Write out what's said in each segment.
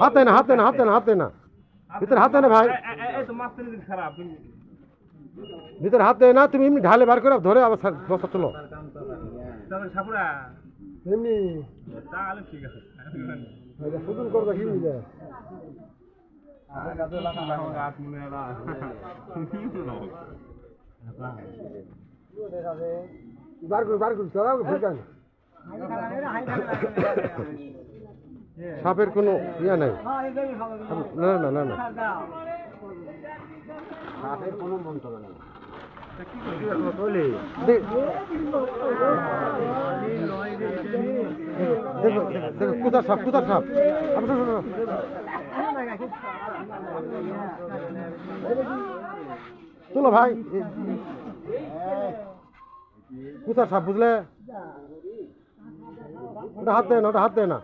হাতে না হাতে না হাতে না হাতে না ভিতরে হাতে না ভাই ভিতরে হাতে না তুমি এমনি ঢালে বার করে ধরে আবার সা- বস্তা তোলো তাহলে এমনি ঠিক আছে শুধু কি মনে বার করে বার করে চড়াও ভুলকান সাপের কোনো ইয়া নাই? না না না না। সাপের কোনো নেই। দেখো দেখো, দেখো সাপ কোথার সাপ। আবার শোনো, শোনো। চলো ভাই। এ- সাপ বুঝলে? ওটা হাত দেয় না ওটা হাত দেয় না।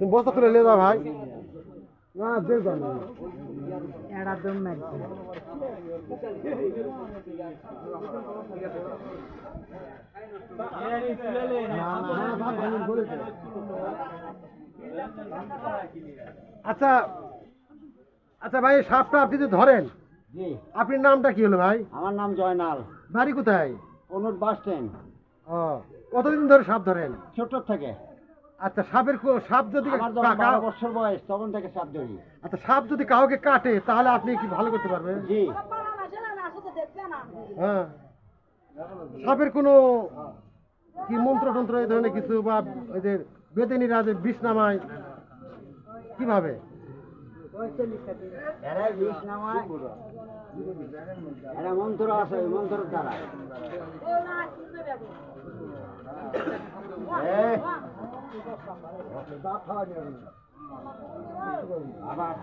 তুমি বস্তা তুলে নিয়ে যাও ভাই। না দেখো না আচ্ছা আচ্ছা ভাই সাপটা আপনি যে ধরেন জি। আপনার নামটা কি হলো ভাই? আমার নাম জয়নাল। বাড়ি কোথায়? অনুর বাস স্ট্যান্ড। ও কতদিন ধরে সাপ ধরেন? ছোট থেকে। আচ্ছা সাপের সাপ যদি বছর বয়স তখন থেকে সাপ ধরি। আচ্ছা সাপ যদি কাউকে কাটে তাহলে আপনি কি ভালো করতে পারবেন? জি। হ্যাঁ। সাপের কোনো কি মন্ত্র টন্ত্র এই ধরনের কিছু বা ওই যে বেদেনিরা যে বিষ নামায় কীভাবে? মন্ত্র আছে ওই মন্ত্রের দ্বারা। আবার